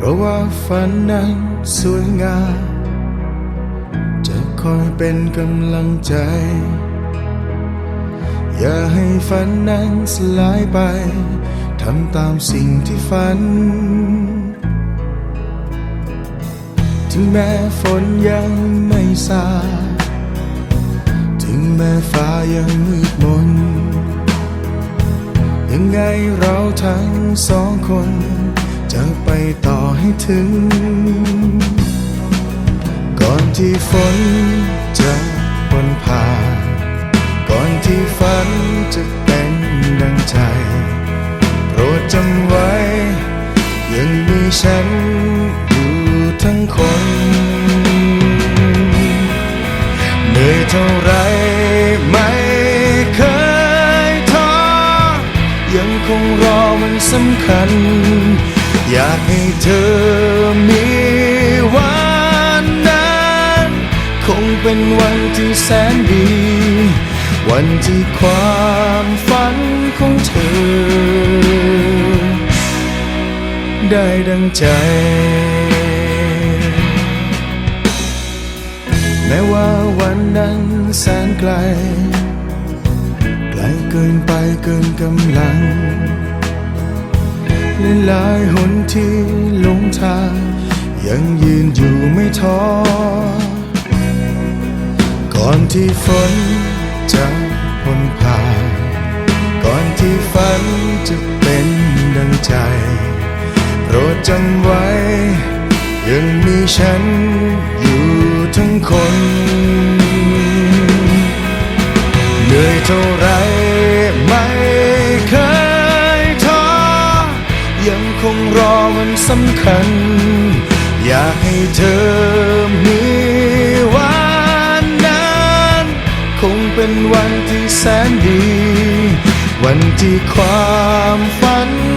เพราะว่าฝันนั้นสวยงาม จะคอยเป็นกำลังใจ อย่าให้ฝันนั้นสลายไป ทำตามสิ่งที่ฝัน ถึงแม้ฝนยังไม่ซาถึงแม้ฟ้ายังมืดมน ยังไงเราทั้งสองคน จะไปต่อให้ถึง ก่อนที่ฝนจะปนผ่าน ก่อนที่ฝันจะเป็นดังใจ โปรดจำไว้ ยังมีฉันอยู่ทั้งคนเหนื่อยเท่าไรไม่เคยท้อยังคงรอมันสำคัญ อยากให้เธอมีวันนั้น คงเป็นวันที่แสนดี วันที่ความฝันของเธอ ได้ดังใจ แม้ว่าวันนั้นแสนไกล ไกลเกินไปเกินกำลัง และหลายหนที่หลงทาง ยังยืนอยู่ไม่ท้อ ก่อนที่ฝนจะพ้นผ่าน ก่อนที่ฝันจะเป็นดังใจ โปรดจำไว้ ยังมีฉันอยู่ทั้งคน เหนื่อยเท่าไร นสำคัญ อยากให้เธอมีวันนั้น คงเป็นวันที่แสนดี วันที่ความฝัน